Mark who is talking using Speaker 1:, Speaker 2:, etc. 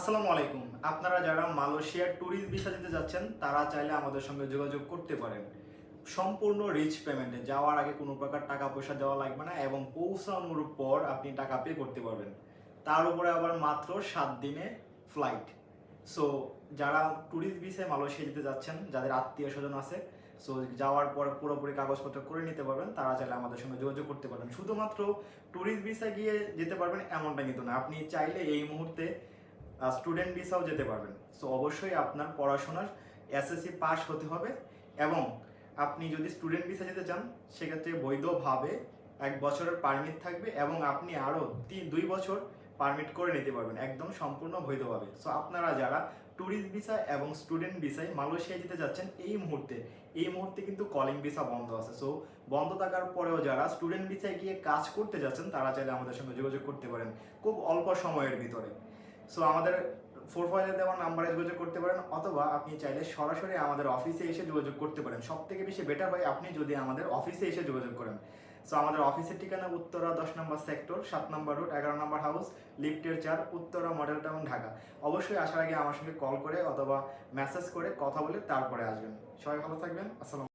Speaker 1: আসসালামু আলাইকুম। আপনারা যারা মালয়েশিয়ার ট্যুরিস্ট ভিসা দিতে যাচ্ছেন, তারা চাইলে আমাদের সঙ্গে যোগাযোগ করতে পারেন। সম্পূর্ণ রিচ পেমেন্টে যাওয়ার আগে কোনো প্রকার টাকা পয়সা দেওয়া লাগবে না এবং পৌঁছানোর পর আপনি টাকা পে করতে পারবেন। তার উপরে আবার মাত্র সাত দিনে ফ্লাইট সো যারা ট্যুরিস্ট ভিসায় মালয়েশিয়া যেতে যাচ্ছেন, যাদের আত্মীয় স্বজন আছে সো যাওয়ার পর পুরোপুরি কাগজপত্র করে নিতে পারবেন, তারা চাইলে আমাদের সঙ্গে যোগাযোগ করতে পারবেন। শুধুমাত্র ট্যুরিস্ট ভিসা গিয়ে যেতে পারবেন এমনটা কিন্তু না। আপনি চাইলে এই মুহূর্তে স্টুডেন্ট ভিসাও যেতে পারবেন। সো অবশ্যই আপনার পড়াশোনার এসএসসি পাস হতে হবে এবং আপনি যদি স্টুডেন্ট ভিসা যেতে চান, সেক্ষেত্রে বৈধভাবে এক বছরের পারমিট থাকবে এবং আপনি আরও তিন, দুই বছর পারমিট করে নিতে পারবেন, একদম সম্পূর্ণ বৈধভাবে। সো আপনারা যারা ট্যুরিস্ট ভিসা এবং স্টুডেন্ট ভিসায় মালয়েশিয়া যেতে যাচ্ছেন, এই মুহূর্তে এই মুহূর্তে কিন্তু কলিং ভিসা বন্ধ আছে। সো বন্ধ থাকার পরেও যারা স্টুডেন্ট ভিসায় গিয়ে কাজ করতে যাচ্ছেন, তারা চাইলে আমাদের সঙ্গে যোগাযোগ করতে পারেন খুব অল্প সময়ের ভিতরে। সো আমাদের ফোর ফাইলে দেওয়া নাম্বারে যোগাযোগ করতে পারেন, অথবা আপনি চাইলে সরাসরি আমাদের অফিসে এসে যোগাযোগ করতে পারেন। সব থেকে বেশি বেটার হয় আপনি যদি আমাদের অফিসে এসে যোগাযোগ করেন। সো আমাদের অফিসের ঠিকানা উত্তরা দশ নম্বর সেক্টর সাত নম্বর রোড এগারো নম্বর হাউস লিফটের চার, উত্তরা মডেল টাউন ঢাকা। অবশ্যই আসার আগে আমার সঙ্গে কল করে অথবা মেসেজ করে কথা বলে তারপরে আসবেন। সবাই ভালো থাকবেন, আসসালাম